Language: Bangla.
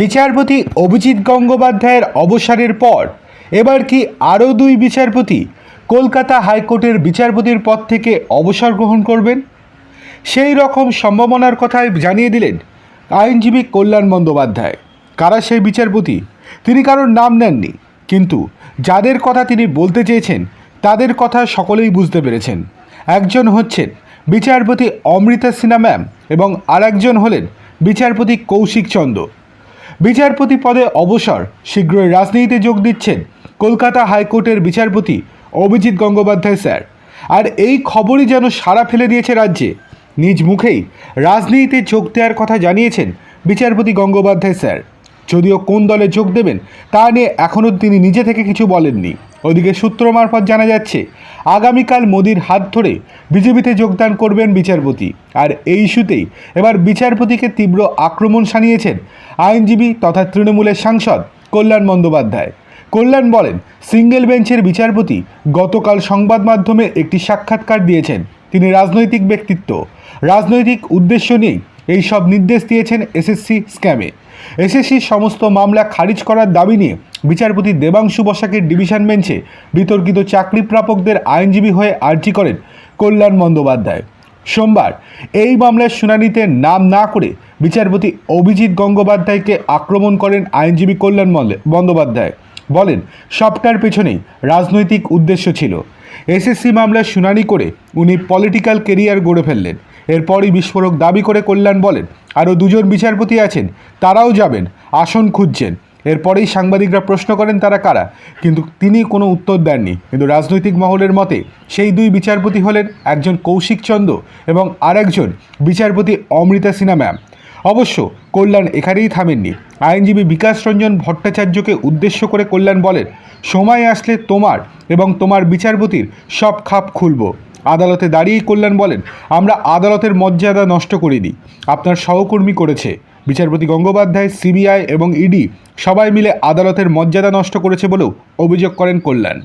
বিচারপতি অভিজিৎ গঙ্গোপাধ্যায়ের অবসরের পর, এবার কি আরও দুই বিচারপতি কলকাতা হাইকোর্টের বিচারপতির পদ থেকে অবসর গ্রহণ করবেন? সেই রকম সম্ভাবনার কথাই জানিয়ে দিলেন আইনজীবী কল্যাণ বন্দ্যোপাধ্যায়। কারা সেই বিচারপতি? তিনি কারোর নাম নেননি, কিন্তু যাদের কথা তিনি বলতে চেয়েছেন, তাদের কথা সকলেই বুঝতে পেরেছেন। একজন হচ্ছেন বিচারপতি অমৃতা সিনহা ম্যাম এবং আরেকজন হলেন বিচারপতি কৌশিক চন্দ্র। বিচারপতি পদে অবসর। শীঘ্রই রাজনীতিতে যোগ দিচ্ছেন কলকাতা হাইকোর্টের বিচারপতি অভিজিৎ গঙ্গোপাধ্যায় স্যার। আর এই খবরই যেন সাড়া ফেলে দিয়েছে রাজ্যে। নিজ মুখেই রাজনীতিতে যোগ দেওয়ার কথা জানিয়েছেন বিচারপতি গঙ্গোপাধ্যায় স্যার। যদিও কোন দলে যোগ দেবেন তা নিয়ে এখনও তিনি নিজে থেকে কিছু বলেননি। ওদিকে সূত্র মারফত জানা যাচ্ছে, আগামীকাল মোদির হাত ধরে বিজেপিতে যোগদান করবেন বিচারপতি। আর এই ইস্যুতেই এবার বিচারপতিকে তীব্র আক্রমণ সানিয়েছেন আইনজীবী তথা তৃণমূলের সাংসদ কল্যাণ বন্দ্যোপাধ্যায়। কল্যাণ বলেন, সিঙ্গেল বেঞ্চের বিচারপতি গতকাল সংবাদ মাধ্যমে একটি সাক্ষাৎকার দিয়েছেন। তিনি রাজনৈতিক ব্যক্তিত্ব। রাজনৈতিক উদ্দেশ্য নিয়েই এই সব নির্দেশ দিয়েছেন এসএসসি স্ক্যামে। এসএসসির সমস্ত মামলা খারিজ করার দাবি নিয়ে বিচারপতি দেবাংশু বসাকের ডিভিশন বেঞ্চে বিতর্কিত চাকরি প্রাপকদের আইনজীবী হয়ে আর্জি করেন কল্যাণ বন্দ্যোপাধ্যায়। সোমবার এই মামলার শুনানিতে নাম না করে বিচারপতি অভিজিৎ গঙ্গোপাধ্যায়কে আক্রমণ করেন আইনজীবী কল্যাণ বন্দ্যোপাধ্যায়। বলেন, সবটার পেছনেই রাজনৈতিক উদ্দেশ্য ছিল। এসএসসি মামলার শুনানি করে উনি পলিটিক্যাল কেরিয়ার গড়ে ফেললেন। এরপরই বিস্ফোরক দাবি করে কল্যাণ বলেন আরও দুজন বিচারপতি আছেন, তারাও যাবেন, আসন খুঁজছেন। এরপরেই সাংবাদিকরা প্রশ্ন করেন তারা কারা, কিন্তু তিনি কোনো উত্তর দেননি। কিন্তু রাজনৈতিক মহলের মতে, সেই দুই বিচারপতি হলেন একজন কৌশিক চন্দ্র এবং আরেকজন বিচারপতি অমৃতা সিনহা ম্যাম অবশ্য কল্যাণ এখানেই থামেননি। আইনজীবী বিকাশ রঞ্জন ভট্টাচার্যকে উদ্দেশ্য করে কল্যাণ বলেন, সময় আসলে তোমার এবং তোমার বিচারপতির সব খাপ খুলব। আদালতে দাঁড়িয়েই কল্যাণ বলেন, আমরা আদালতের মর্যাদা নষ্ট করে দিই আপনার সহকর্মী করেছে। বিচারপতি গঙ্গোপাধ্যায়, সিবিআই এবং ইডি সবাই মিলে আদালতের মর্যাদা নষ্ট করেছে বলেও অভিযোগ করেন কল্যাণ।